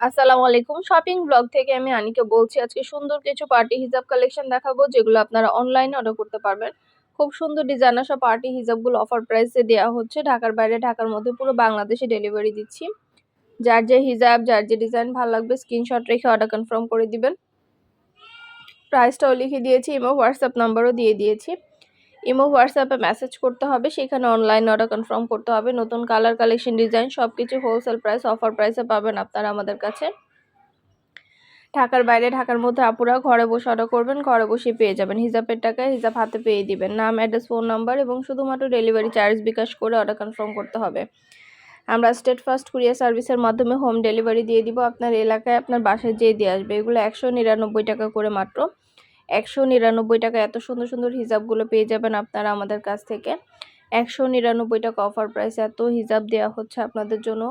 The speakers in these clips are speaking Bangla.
আসসালামু আলাইকুম। শপিং ব্লগ থেকে আমি আনিকে বলছি, আজকে সুন্দর কিছু পার্টি হিজাব কালেকশন দেখাবো, যেগুলো আপনারা অনলাইনে অর্ডার করতে পারবেন। খুব সুন্দর ডিজাইনার সব পার্টি হিজাবগুলো অফার প্রাইসে দেওয়া হচ্ছে। ঢাকার বাইরে, ঢাকার মধ্যে পুরো বাংলাদেশে ডেলিভারি দিচ্ছি। যার যে হিজাব, যার যে ডিজাইন ভালো লাগবে স্ক্রিনশট রেখে অর্ডার কনফার্ম করে দিবেন। প্রাইসটাও লিখে দিয়েছি এবং হোয়াটসঅ্যাপ নাম্বারও দিয়ে দিয়েছি। ইমো, হোয়াটসঅ্যাপে মেসেজ করতে হবে, সেখানে অনলাইন অর্ডার কনফার্ম করতে হবে, নতুন কালার, কালেকশন, ডিজাইন সব কিছু হোলসেল প্রাইস, অফার প্রাইসে পাবেন আপনারা আমাদের কাছে। ঢাকার বাইরে, ঢাকার মধ্যে আপুরা ঘরে বসে অর্ডার করবেন, ঘরে বসে পেয়ে যাবেন। হিজাবের টাকায় হিজাব হাতে পেয়ে দিবেন। নাম অ্যাড্রেস ফোন নাম্বার এবং শুধুমাত্র ডেলিভারি চার্জ বিকাশ করে অর্ডার কনফার্ম করতে হবে। আমরা স্টেট ফার্স্ট কুরিয়ার সার্ভিসের মাধ্যমে হোম ডেলিভারি দিয়ে দিব। আপনার এলাকায় আপনার বাসায় যেয়ে দিয়ে আসবে, এগুলো একশো নিরানব্বই টাকা করে মাত্র। একশো নিরানব্বই টাকা এত সুন্দর সুন্দর হিজাবগুলো পেয়ে যাবেন আপনারা আমাদের কাছ থেকে। একশো নিরানব্বই টাকা অফার প্রাইস এত হিজাব দেওয়া হচ্ছে আপনাদের জন্য।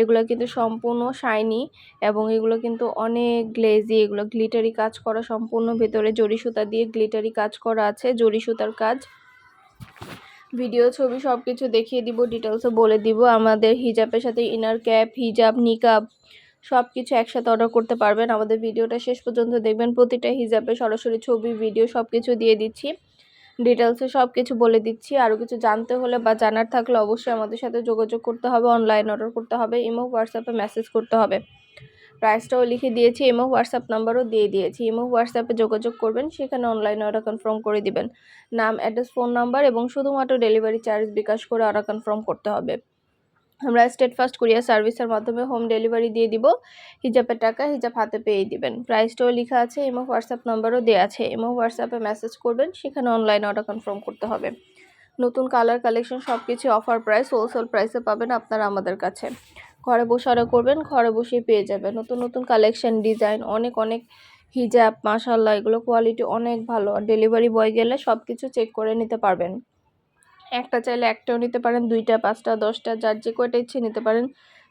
এগুলো কিন্তু সম্পূর্ণ শাইনি এবং এগুলো কিন্তু অনেক গ্লেজি এগুলো গ্লিটারি কাজ করা সম্পূর্ণ। ভেতরে জরি সুতা দিয়ে গ্লিটারি কাজ করা আছে, জরি সুতার কাজ। ভিডিও ছবি সব কিছু দেখিয়ে দিব ডিটেলসও বলে দিব। আমাদের হিজাবের সাথে ইনার ক্যাপ হিজাব নিকাব সব কিছু একসাথে অর্ডার করতে পারবেন। আমাদের ভিডিওটা শেষ পর্যন্ত দেখবেন। প্রতিটা হিজাবে সরাসরি ছবি ভিডিও সব কিছু দিয়ে দিচ্ছি। ডিটেলসে সব কিছু বলে দিচ্ছি। আরও কিছু জানতে হলে বা জানার থাকলে অবশ্যই আমাদের সাথে যোগাযোগ করতে হবে। অনলাইন অর্ডার করতে হবে। ইমো হোয়াটসঅ্যাপে মেসেজ করতে হবে। প্রাইসটাও লিখে দিয়েছি। ইমো হোয়াটসঅ্যাপ নাম্বারও দিয়ে দিয়েছি। ইমো হোয়াটসঅ্যাপে যোগাযোগ করবেন। সেখানে অনলাইনে অর্ডার কনফার্ম করে দিবেন। নাম অ্যাড্রেস ফোন নাম্বার এবং শুধুমাত্র ডেলিভারি চার্জ বিকাশ করে অর্ডার কনফার্ম করতে হবে। আমরা স্টেট ফার্স্ট কুরিয়ার সার্ভিসের মাধ্যমে হোম ডেলিভারি দিয়ে দিব। হিজাবের টাকা হিজাব হাতে পেয়ে দিবেন। প্রাইসটাও লেখা আছে এবং হোয়াটসঅ্যাপ নাম্বারও দেওয়া আছে। এবং হোয়াটসঅ্যাপে মেসেজ করবেন, সেখানে অনলাইনে অর্ডার কনফার্ম করতে হবে। নতুন কালার কালেকশন সব কিছু অফার প্রাইস হোলসেল প্রাইসে পাবেন আপনারা আমাদের কাছে। ঘরে বসে অর্ডার করবেন, ঘরে বসেই পেয়ে যাবেন। নতুন নতুন কালেকশন ডিজাইন অনেক অনেক হিজাব মাসাল্লাহ এগুলো কোয়ালিটি অনেক ভালো। আর ডেলিভারি বয় গেলে সব কিছু চেক করে নিতে পারবেন। একটা চাইলে একটাও নিতে পারেন, দুইটা, পাঁচটা, দশটা, যার যে কয়টা ইচ্ছে নিতে পারেন।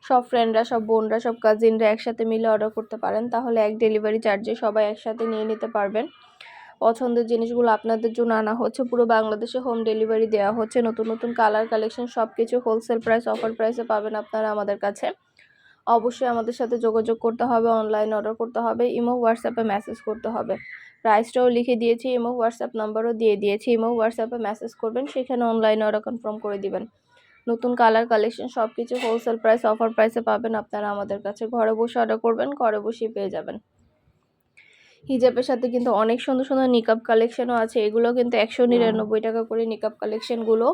সব ফ্রেন্ডরা সব বোনরা, সব কাজিনরা একসাথে মিলে অর্ডার করতে পারেন, তাহলে এক ডেলিভারি চার্জে সবাই একসাথে নিয়ে নিতে পারবেন। পছন্দের জিনিসগুলো আপনাদের জন্য আনা হচ্ছে, পুরো বাংলাদেশে হোম ডেলিভারি দেওয়া হচ্ছে, নতুন নতুন কালার কালেকশন সব কিছু হোলসেল প্রাইস অফার প্রাইসে পাবেন আপনারা আমাদের কাছে। অবশ্যই আমাদের সাথে যোগাযোগ করতে হবে অনলাইন অর্ডার করতে হবে ইমো হোয়াটসঅ্যাপে মেসেজ করতে হবে। প্রাইসটাও লিখে দিয়েছি ইমো হোয়াটসঅ্যাপ নাম্বারও দিয়ে দিয়েছি। ইমো হোয়াটসঅ্যাপে মেসেজ করবেন, সেখানে অনলাইনে অর্ডার কনফার্ম করে দিবেন। নতুন কালার কালেকশন সব কিছু হোলসেল প্রাইস অফার প্রাইসে পাবেন। আপনারা আমাদের কাছে ঘরে বসে অর্ডার করবেন, ঘরে বসেই পেয়ে যাবেন। হিজাবের সাথে কিন্তু অনেক সুন্দর সুন্দর নিকাব কালেকশনও আছে। এগুলো কিন্তু একশো নিরানব্বই টাকা করে নিকাব কালেকশনগুলো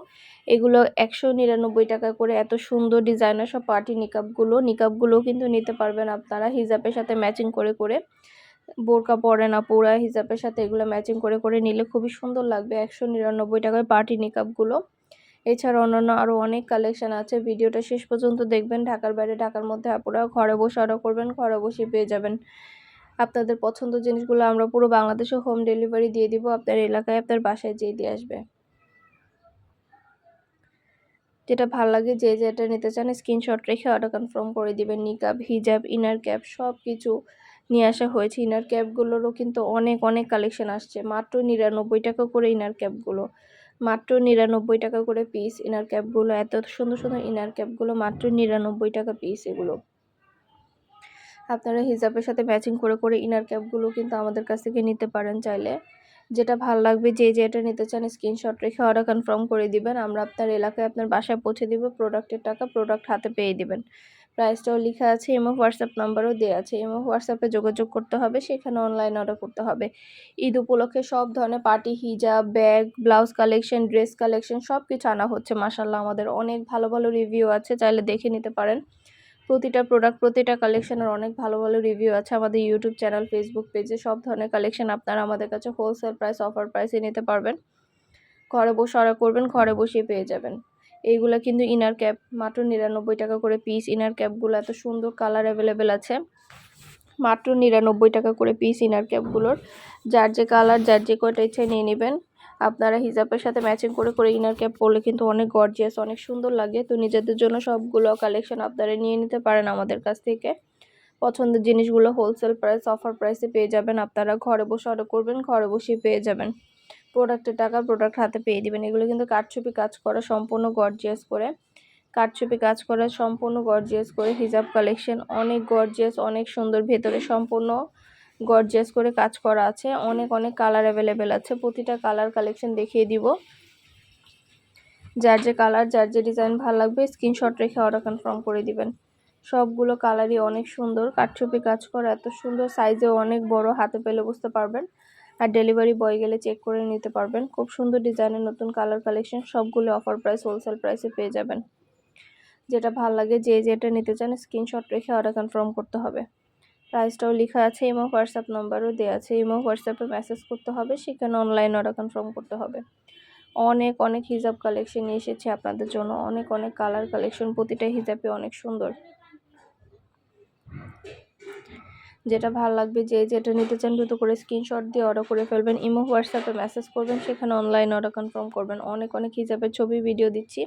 এগুলো একশো নিরানব্বই টাকা করে এত সুন্দর ডিজাইনার সব পার্টি নিকাবগুলো নিকাবগুলো কিন্তু নিতে পারবেন আপনারা হিজাবের সাথে ম্যাচিং করে করে। বোরকা পরে না পোড়া হিজাবের সাথে এগুলো ম্যাচিং করে করে নিলে খুবই সুন্দর লাগবে। একশো নিরানব্বই টাকায় পার্টি নিকাপগুলো এছাড়া অন্যান্য আরও অনেক কালেকশান আছে। ভিডিওটা শেষ পর্যন্ত দেখবেন। ঢাকার বাইরে, ঢাকার মধ্যে আপনারা ঘরে বসে অর্ডার করবেন, ঘরে বসে পেয়ে যাবেন। আপনাদের পছন্দ জিনিসগুলো আমরা পুরো বাংলাদেশে হোম ডেলিভারি দিয়ে দিব। আপনার এলাকায় আপনার বাসায় যেয়ে দিয়ে আসবে। যেটা ভালো লাগে, যে যেটা নিতে চান স্ক্রিনশট রেখে অর্ডার কনফার্ম করে দিবেন। নিকাব হিজাব ইনার ক্যাপ সব কিছু নিয়ে আসা হয়েছে ইনার ক্যাপগুলোরও কিন্তু অনেক অনেক কালেকশন আসছে। মাত্র নিরানব্বই টাকা করে ইনার ক্যাপগুলো মাত্র নিরানব্বই টাকা করে পিস ইনার ক্যাপগুলো এত সুন্দর সুন্দর ইনার ক্যাপগুলো মাত্র নিরানব্বই টাকা পিস এগুলো। আপনারা হিজাবের সাথে ম্যাচিং করে করে ইনার ক্যাপগুলো কিন্তু আমাদের কাছ থেকে নিতে পারেন চাইলে। যেটা ভালো লাগবে, যে যেটা নিতে চান স্ক্রিনশট রেখে অর্ডার কনফার্ম করে দিবেন। আমরা আপনার এলাকায় আপনার বাসায় পৌঁছে দিব প্রোডাক্টের টাকা প্রোডাক্ট হাতে পেয়ে দিবেন। প্রাইসটাও লেখা আছে এমও হোয়াটসঅ্যাপ নাম্বারও দেওয়া আছে। এমও হোয়াটসঅ্যাপে যোগাযোগ করতে হবে, সেখানে অনলাইন অর্ডার করতে হবে। ঈদ উপলক্ষে সব ধরনের পার্টি হিজাব bag blouse collection dress collection সব কিছু আনা হচ্ছে মাসাল্লাহ আমাদের অনেক ভালো ভালো রিভিউ আছে, চাইলে দেখে নিতে পারেন। প্রতিটা প্রোডাক্ট প্রতিটা কালেকশনের অনেক ভালো ভালো রিভিউ আছে আমাদের ইউটিউব চ্যানেল ফেসবুক পেজে সব ধরনের কালেকশন আপনারা আমাদের কাছে হোলসেল প্রাইস অফার প্রাইসে নিতে পারবেন। ঘরে বসে অর্ডার করবেন, ঘরে বসেই পেয়ে যাবেন। এইগুলো কিন্তু ইনার ক্যাপ মাত্র নিরানব্বই টাকা করে পিস ইনার ক্যাপগুলো এত সুন্দর কালার অ্যাভেলেবেল আছে। মাত্র নিরানব্বই টাকা করে পিস ইনার ক্যাপগুলোর যার যে কালার যার যে কয়টা ইচ্ছে নিয়ে নেবেন। আপনারা হিজাবের সাথে ম্যাচিং করে করে ইনার ক্যাপ পরলে কিন্তু অনেক গর্জিয়াস অনেক সুন্দর লাগে। তো নিজেদের জন্য সবগুলো কালেকশন আপনারা নিয়ে নিতে পারেন আমাদের কাছ থেকে। পছন্দের জিনিসগুলো হোলসেল প্রাইস অফার প্রাইসে পেয়ে যাবেন। আপনারা ঘরে বসে অর্ডার করবেন, ঘরে বসেই পেয়ে যাবেন। প্রোডাক্টের টাকা প্রোডাক্ট হাতে পেয়ে দিবেন। এগুলো কিন্তু কাঠছুপি কাজ করা, সম্পূর্ণ গর্জিয়াস করে। কারচুপি কাজ করা, সম্পূর্ণ গর্জিয়াস করে। হিজাব কালেকশন অনেক গর্জিয়াস অনেক সুন্দর। ভেতরে সম্পূর্ণ গর্জিয়াস করে কাজ করা আছে। অনেক অনেক কালার অ্যাভেলেবেল আছে। প্রতিটা কালার কালেকশন দেখিয়ে দিব। যার যে কালার যার যে ডিজাইন ভালো লাগবে স্ক্রিনশট রেখে অর্ডার কনফার্ম করে দিবেন। সবগুলো কালারই অনেক সুন্দর। কাঠছুপি কাজ করা, এত সুন্দর। সাইজেও অনেক বড়। হাতে পেলে বুঝতে পারবেন। আর ডেলিভারি বয় গেলে চেক করে নিতে পারবেন। খুব সুন্দর ডিজাইনের নতুন কালার কালেকশন সবগুলো অফার প্রাইস হোলসেল প্রাইসে পেয়ে যাবেন। যেটা ভালো লাগে, যে যেটা নিতে চান স্ক্রিনশট রেখে অর্ডার কনফার্ম করতে হবে। প্রাইসটাও লেখা আছে ইমো হোয়াটসঅ্যাপ নাম্বারও দেওয়া আছে। ইমো হোয়াটসঅ্যাপে মেসেজ করতে হবে, সেখানে অনলাইন অর্ডার কনফার্ম করতে হবে। অনেক অনেক হিজাব কালেকশন নিয়ে এসেছি আপনাদের জন্য। অনেক অনেক কালার কালেকশন প্রতিটা হিজাবে অনেক সুন্দর। যেটা ভালো লাগবে যে যেটা নিতে চান দ্রুত করে স্ক্রিনশট দিয়ে অর্ডার করে ফেলবেন। ইমো হোয়াটসঅ্যাপে মেসেজ করবেন, সেখানে অনলাইন অর্ডার কনফার্ম করবেন। অনেক অনেক হিসাবে ছবি ভিডিও দিচ্ছি।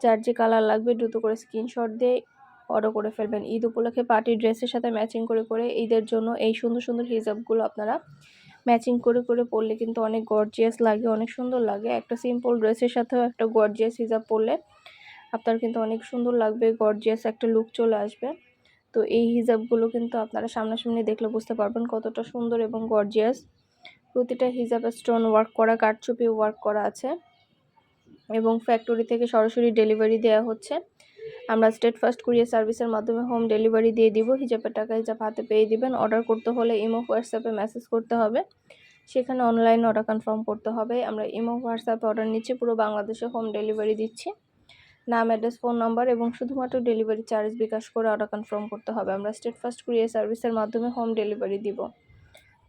যার যে কালার লাগবে দ্রুত করে স্ক্রিনশট দিয়ে অর্ডার করে ফেলবেন। ঈদ উপলক্ষে পার্টি ড্রেসের সাথে ম্যাচিং করে করে ঈদের জন্য এই সুন্দর সুন্দর হিজাবগুলো আপনারা ম্যাচিং করে করে পরলে কিন্তু অনেক গর্জিয়াস লাগে, অনেক সুন্দর লাগে। একটা সিম্পল ড্রেসের সাথেও একটা গর্জিয়াস হিজাব পরলে আপনার কিন্তু অনেক সুন্দর লাগবে গর্জিয়াস একটা লুক চলে আসবে। তো এই হিজাবগুলো কিন্তু আপনারা সামনাসামনি দেখলে বুঝতে পারবেন কতটা সুন্দর এবং গর্জিয়াস প্রতিটা হিজাবে স্টোন ওয়ার্ক করা, কাঠচুপি ওয়ার্ক করা আছে এবং ফ্যাক্টরি থেকে সরাসরি ডেলিভারি দেওয়া হচ্ছে। আমরা স্টেট ফার্স্ট কুরিয়ার সার্ভিসের মাধ্যমে হোম ডেলিভারি দিয়ে দিব। হিজাবের টাকা হিজাব হাতে পেয়ে দিবেন। অর্ডার করতে হলে ইমো, হোয়াটসঅ্যাপে মেসেজ করতে হবে। সেখানে অনলাইন অর্ডার কনফার্ম করতে হবে। আমরা ইমো, হোয়াটসঅ্যাপে অর্ডার নিচ্ছি। পুরো বাংলাদেশে হোম ডেলিভারি দিচ্ছি। নাম অ্যাড্রেস ফোন নাম্বার এবং শুধুমাত্র ডেলিভারি চার্জ বিকাশ করে অর্ডার কনফার্ম করতে হবে। আমরা স্টেট ফার্স্ট কুরিয়ার সার্ভিসের মাধ্যমে হোম ডেলিভারি দিব।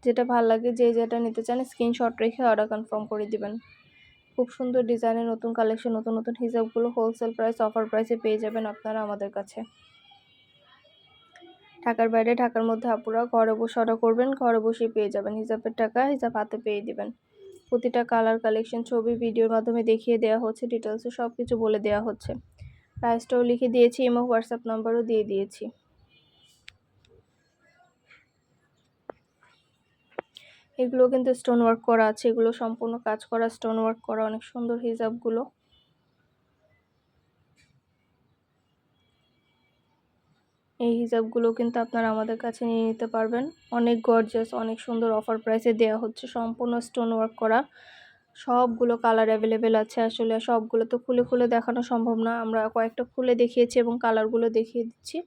যেটা ভালো লাগে, যে যেটা নিতে চান স্ক্রিনশট রেখে অর্ডার কনফার্ম করে দিবেন। খুব সুন্দর ডিজাইনের নতুন কালেকশন নতুন নতুন হিসাবগুলো হোলসেল প্রাইস অফার প্রাইসে পেয়ে যাবেন আপনারা আমাদের কাছে। ঢাকার বাইরে, ঢাকার মধ্যে আপুরা ঘরে বসে অর্ডার করবেন, ঘরে বসেই পেয়ে যাবেন। হিসাবের টাকা হিসাব হাতে পেয়ে দিবেন। প্রতিটা কালার কালেকশন ছবি ভিডিওর মাধ্যমে দেখিয়ে দেওয়া হচ্ছে ডিটেলসে সব কিছু বলে দেওয়া হচ্ছে। প্রাইসটাও লিখে দিয়েছি এবং হোয়াটসঅ্যাপ নাম্বারও দিয়ে দিয়েছি। এগুলো কিন্তু স্টোন ওয়ার্ক করা আছে, এগুলো সম্পূর্ণ কাজ করা স্টোন ওয়ার্ক করা, অনেক সুন্দর হিজাবগুলো। এই হিজাবগুলো কিন্তু আপনারা আমাদের কাছে নিয়ে নিতে পারবেন। অনেক গর্জাস অনেক সুন্দর অফার প্রাইসে দেওয়া হচ্ছে। সম্পূর্ণ স্টোন ওয়ার্ক করা। সবগুলো কালার অ্যাভেলেবেল আছে আসলে। সবগুলো তো খুলে খুলে দেখানো সম্ভব না। আমরা কয়েকটা খুলে দেখিয়েছি এবং কালারগুলো দেখিয়ে দিচ্ছি।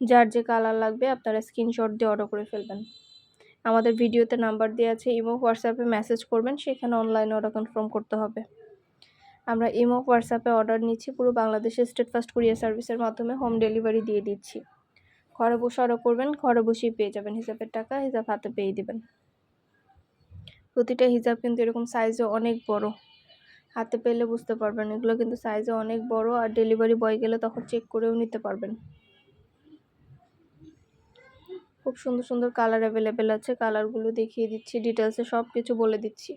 যার যে কালার লাগবে আপনারা স্ক্রিনশট দিয়ে অর্ডার করে ফেলবেন। আমাদের ভিডিওতে নাম্বার দেওয়া আছে ইমো হোয়াটসঅ্যাপে মেসেজ করবেন। সেখানে অনলাইন অর্ডার কনফার্ম করতে হবে। আমরা ইমো হোয়াটসঅ্যাপে অর্ডার নিচ্ছি। পুরো বাংলাদেশের স্টেট ফার্স্ট কুরিয়ার সার্ভিসের মাধ্যমে হোম ডেলিভারি দিয়ে দিচ্ছি। ঘরে বসে অর্ডার করবেন, ঘরে বসেই পেয়ে যাবেন হিসাবের টাকা, হিসাব হাতে পেয়ে দেবেন। প্রতিটা হিসাব কিন্তু এরকম সাইজও অনেক বড়। হাতে পেলে বুঝতে পারবেন, এগুলো কিন্তু সাইজে অনেক বড় আর ডেলিভারি বয় গেলে তখন চেক করেও নিতে পারবেন। খুব সুন্দর সুন্দর কালার অ্যাভেলেবেল আছে কালারগুলো দেখিয়ে দিচ্ছি ডিটেলসে সব কিছু বলে দিচ্ছি।